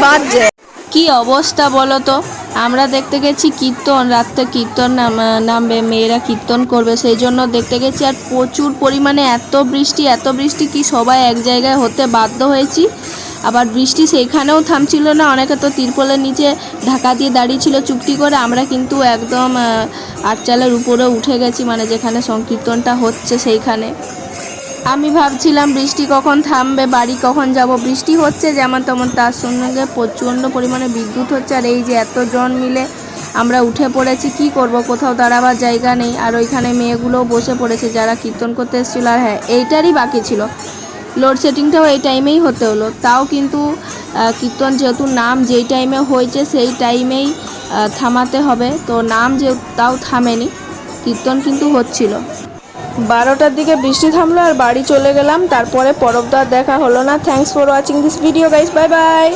বাজছে। কি অবস্থা বলো তো? আমরা দেখতে গেছি কীর্তন, রাত্রে কীর্তন নাম- নামবে, মেয়েরা কীর্তন করবে, সেই জন্য দেখতে গেছি আর প্রচুর পরিমাণে এত বৃষ্টি এত বৃষ্টি কি সবাই এক জায়গায় হতে বাধ্য হয়েছি। আবার বৃষ্টি সেইখানেও থামছিল না, অনেকে তো তিরপলের নিচে ঢাকা দিয়ে দাঁড়িয়ে ছিল চুক্তি করে। আমরা কিন্তু একদম আটচালের উপরে উঠে গেছি মানে যেখানে সংকীর্তনটা হচ্ছে সেইখানে। আমি ভাবছিলাম বৃষ্টি কখন থামবে, বাড়ি কখন যাব। বৃষ্টি হচ্ছে যেমন তেমন, তার সঙ্গে প্রচণ্ড পরিমাণে বিদ্যুৎ হচ্ছে। আর এই যে এতজন মিলে আমরা উঠে পড়েছি, কি করব? কোথাও দাঁড়াবার জায়গা নেই। আর ওইখানে মেয়েগুলোও বসে পড়েছে যারা কীর্তন করতে এসেছিল। আর হ্যাঁ এইটারই বাকি ছিল। লোডশেডিংটাও এই টাইমেই হতে হলো। তাও কিন্তু কীর্তন যেহেতু নাম যেই টাইমে হয়েছে, সেই টাইমেই থামাতে হবে। তো নাম যে, তাও থামেনি। কীর্তন কিন্তু হচ্ছিল। বারোটার দিকে বৃষ্টি থামলো আর বাড়ি চলে গেলাম। তারপরে পরবদার দেখা হলো না। Thanks for watching this video guys bye bye